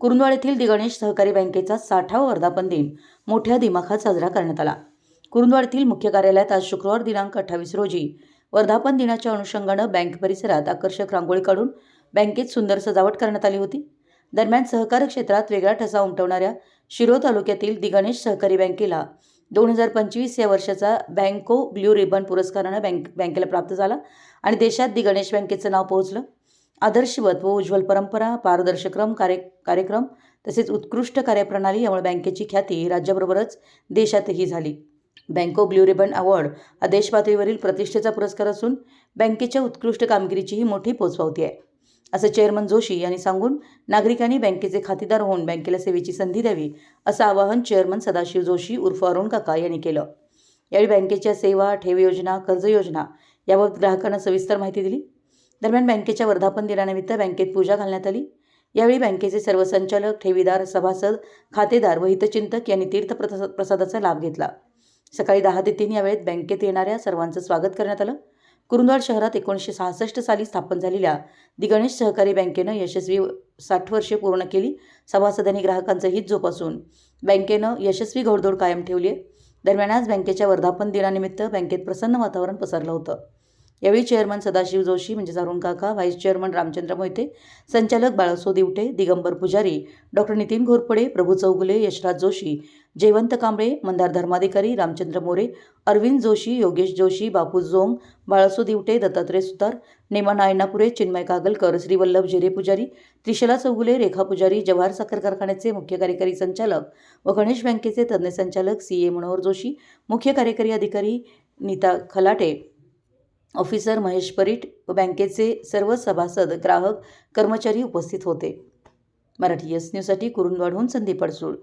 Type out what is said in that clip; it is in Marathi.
कुरुंदवाड येथील दिगणेश सहकारी बँकेचा साठावा वर्धापन दिन मोठ्या दिमाखात साजरा करण्यात आला. कुरुंदवाड येथील मुख्य कार्यालयात आज शुक्रवार दिनांक अठ्ठावीस रोजी वर्धापन दिनाच्या अनुषंगानं बँक परिसरात आकर्षक रांगोळी काढून बँकेत सुंदर सजावट करण्यात आली होती. दरम्यान सहकार क्षेत्रात वेगळा ठसा उमटवणाऱ्या शिरो तालुक्यातील दिगणेश सहकारी बँकेला दोन हजार पंचवीस या वर्षाचा बँको ब्ल्यू रिबन पुरस्कारानं बँक बँकेला प्राप्त झाला आणि देशात दिगणेश बँकेचं नाव पोहोचलं. आदर्शवत व उज्ज्वल परंपरा पारदर्शक्रम कार्य कार्यक्रम तसेच उत्कृष्ट कार्यप्रणाली यामुळे बँकेची ख्याती राज्याबरोबरच देशातही झाली. बँको ब्ल्यू रिबन अवॉर्ड हा देशपातळीवरील प्रतिष्ठेचा पुरस्कार असून बँकेच्या उत्कृष्ट कामगिरीचीही मोठी पोचपावती आहे. असं चेअरमन जोशी यांनी सांगून नागरिकांनी बँकेचे खातेदार होऊन बँकेला सेवेची संधी द्यावी असं आवाहन चेअरमन सदाशिव जोशी उर्फ अरुण काका यांनी केलं. यावेळी बँकेच्या सेवा ठेव योजना कर्ज योजना याबाबत ग्राहकांना सविस्तर माहिती दिली. दरम्यान बँकेच्या वर्धापन दिनानिमित्त बँकेत पूजा घालण्यात आली. यावेळी बँकेचे सर्व संचालक ठेवीदार सभासद खातेदार व हितचिंतक यांनी तीर्थ प्रसादाचा लाभ घेतला. सकाळी दहा ते तीन या वेळेत बँकेत येणाऱ्या सर्वांचं स्वागत करण्यात आलं. कुरुंदवाड शहरात एकोणीसशे सहासष्ट साली स्थापन झालेल्या दिगणेश सहकारी बँकेनं यशस्वी साठ वर्षे पूर्ण केली. सभासदांनी ग्राहकांचं हित जोपासून बँकेनं यशस्वी घोडदौड कायम ठेवली आहे. दरम्यान आज बँकेच्या वर्धापन दिनानिमित्त बँकेत प्रसन्न वातावरण पसरलं होतं. यावेळी चेअरमन सदाशिव जोशी म्हणजे अरुण काका व्हाईस चेअरमन रामचंद्र मोहिते संचालक बाळासो दिवटे दिगंबर पुजारी डॉक्टर नितीन घोरपडे प्रभू चौगुले यशराज जोशी जयवंत कांबळे मंदार धर्माधिकारी रामचंद्र मोरे अरविंद जोशी योगेश जोशी बापू जोंग बाळासो दिवटे दत्तात्रय सुतार नेमा नायनापुरे चिन्मय कागलकर श्रीवल्लभ जेरे पुजारी त्रिशला चौगुले रेखा पुजारी जवाहर साखर कारखान्याचे मुख्य कार्यकारी संचालक व गणेश बँकेचे तज्ज्ञ संचालक सी ए मनोहर जोशी मुख्य कार्यकारी अधिकारी नीता खलाटे. ऑफिसर महेश परीट व बँकेचे सर्व सभासद ग्राहक कर्मचारी उपस्थित होते. मराठी एस न्यूजसाठी कुरुंदवाडहून संदीप अडसूळ.